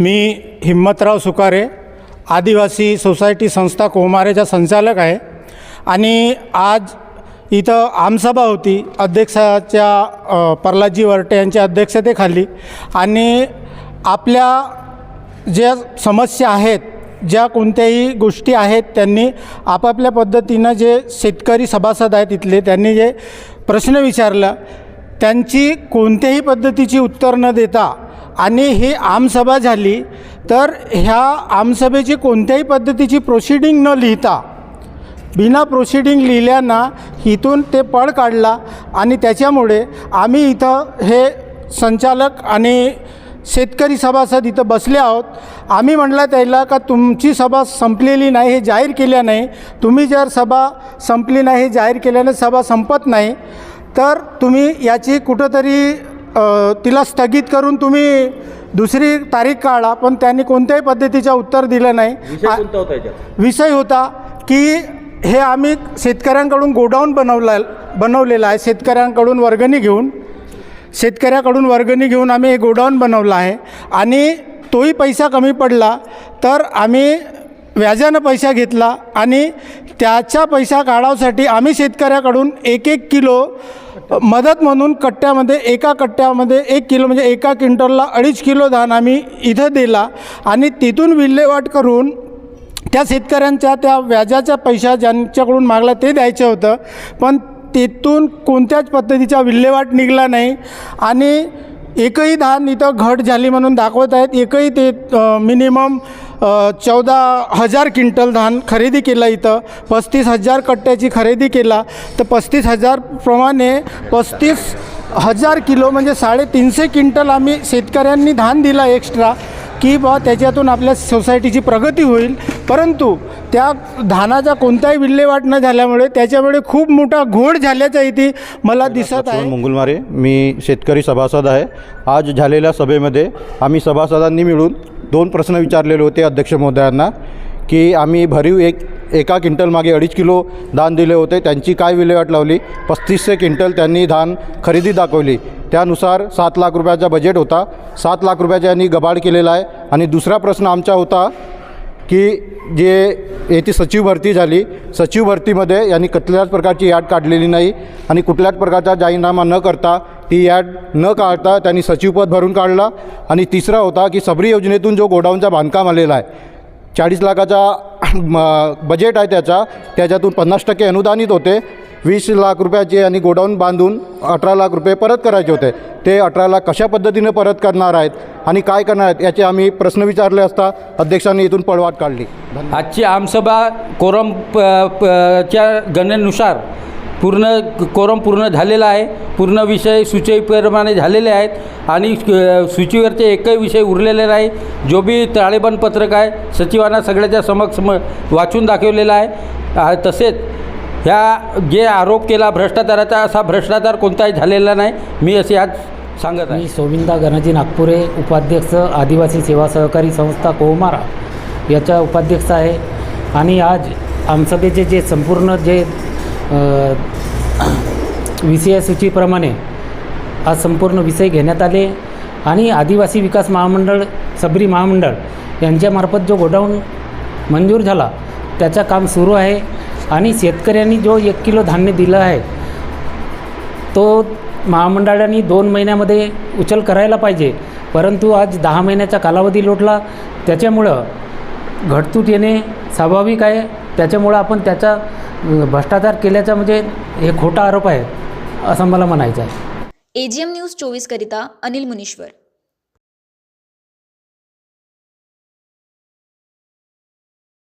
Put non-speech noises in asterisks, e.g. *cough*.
मी हिम्मतराव सुकारे आदिवासी सोसायटी संस्था कोमारेचा संचालक आहे. आणि आज इथं आमसभा होती अध्यक्षाच्या प्रल्हादजी वरटे यांच्या अध्यक्षतेखाली. आणि आपल्या ज्या समस्या आहेत ज्या कोणत्याही गोष्टी आहेत त्यांनी आपापल्या पद्धतीनं जे शेतकरी सभासद आहेत इथले त्यांनी जे प्रश्न विचारला त्यांची कोणत्याही पद्धतीची उत्तर न देता आणि ही आमसभा झाली तर ह्या आमसभेची कोणत्याही पद्धतीची प्रोसिडिंग न लिहिता बिना प्रोसिडिंग लिहिल्यानं इथून ते पळ काढला आणि त्याच्यामुळे आम्ही इथं हे संचालक आणि शेतकरी सभासद इथं बसले आहोत. आम्ही म्हटलं त्याला का तुमची सभा संपलेली नाही हे जाहीर केल्या नाही. तुम्ही जर सभा संपली नाही हे जाहीर केल्याने सभा संपत नाही तर तुम्ही याची कुठंतरी तिला स्थगित करून तुम्ही दुसरी तारीख काढा पण त्यांनी कोणत्याही पद्धतीचं उत्तर दिलं नाही. विषय होता की हे आम्ही शेतकऱ्यांकडून गोडाऊन बनवला बनवलेलं आहे शेतकऱ्यांकडून वर्गणी घेऊन. शेतकऱ्याकडून वर्गणी घेऊन आम्ही हे गोडाऊन बनवलं आहे. आणि तोही पैसा कमी पडला तर आम्ही व्याजानं पैसा घेतला आणि त्याचा पैसा काढावसाठी आम्ही शेतकऱ्याकडून एक एक किलो मदत म्हणून कट्ट्यामध्ये एका कट्ट्यामध्ये एक किलो म्हणजे एका क्विंटलला अडीच किलो धान आम्ही इथं दिला आणि तिथून विल्हेवाट करून त्या शेतकऱ्यांच्या त्या व्याजाच्या पैसा ज्यांच्याकडून मागला ते द्यायचं होतं. पण तिथून कोणत्याच पद्धतीचा विल्हेवाट निघला नाही आणि एकही धान इथं घट झाली म्हणून दाखवत आहेत. एकही ते मिनिमम चौदा हजार क्विंटल धान खरेदी केलं इथं. पस्तीस हजार कट्ट्याची खरेदी केला. तर पस्तीस हजारप्रमाणे पस्तीस हजार किलो म्हणजे साडेतीनशे क्विंटल आम्ही शेतकऱ्यांनी धान दिला एक्स्ट्रा की बा त्याच्यातून आपल्या सोसायटीची प्रगती होईल. परंतु त्या धानाचा कोणताही विल्हेवाट न झाल्यामुळे त्याच्यामुळे खूप मोठा घोड झाल्याचा इथे मला दिसत आहे. मुंगुलमारे मी शेतकरी सभासद आहे. आज झालेल्या सभेमध्ये आम्ही सभासदांनी मिळून दोन प्रश्न विचारलेले होते अध्यक्ष महोदयांना की आम्ही भरीव एक एका क्विंटल मागे अडीच किलो धान दिले होते. त्यांची काय विल्हेवाट लावली? पस्तीसशे क्विंटल त्यांनी धान खरेदी दाखवली. त्यानुसार सात लाख रुपयाचा बजेट होता. सात लाख रुपयाचा यांनी गबाड केलेला आहे. आणि दुसरा प्रश्न आमचा होता की जे येथे सचिव भरती झाली सचिव भरतीमध्ये यांनी कुठल्याच प्रकारची याड काढलेली नाही आणि कुठल्याच प्रकारचा जाहीरनामा न करता ती याड न काढता त्यांनी सचिवपद भरून काढला. आणि तिसरा होता की सबरी योजनेतून जो गोडाऊनचा बांधकाम आलेला आहे चाळीस लाखाचा *clears throat* म, बजेट आहे त्याचा. त्याच्यातून पन्नास टक्के अनुदानित होते. वीस लाख रुपयाचे आणि गोडाऊन बांधून अठरा लाख रुपये परत करायचे होते. ते अठरा लाख कशा पद्धतीनं परत करणार आहेत आणि काय करणार आहेत याचे आम्ही प्रश्न विचारले असता अध्यक्षांनी इथून पळवाट काढली. आजची आमसभा कोरम प प- च्या गणनेनुसार पूर्ण कोरम पूर्ण झालेला आहे. पूर्ण विषय सूचीप्रमाणे झालेले आहेत. आणि सूचीवरचे एकही विषय उरलेले नाही. जो बी ताळेबंद पत्रक आहे सचिवांना सगळ्याच्या समक्ष म वाचून दाखवलेला आहे. तसेच ह्या जे आरोप केला भ्रष्टाचाराचा असा भ्रष्टाचार कोणताही झालेला नाही. मी असे आज सांगत आहे. मी सोविंदा गणाजी नागपुरे उपाध्यक्ष आदिवासी सेवा सहकारी संस्था कोहमारा याच्या उपाध्यक्ष आहे. आणि आज आमसभेचे जे संपूर्ण जे विषय सूचीप्रमाणे आज संपूर्ण विषय घेण्यात आले आणि आदिवासी विकास महामंडळ सबरी महामंडळ यांच्यामार्फत जो गोडाऊन मंजूर झाला त्याचं काम सुरू आहे आणि शेतकऱ्यांनी जो एक किलो धान्य दिलं आहे तो महामंडळाने दोन महिन्यामध्ये उचल करायला पाहिजे. परंतु आज दहा महिन्याचा कालावधी लोटला त्याच्यामुळं घटतूट येणे स्वाभाविक आहे. त्याच्यामुळं आपण त्याचा भ्रष्टाचार केल्याचा म्हणजे हे खोटा आरोप आहे असं मला म्हणायचं आहे. एजीएम न्यूज चोवीसकरिता अनिल मुनीश्वर.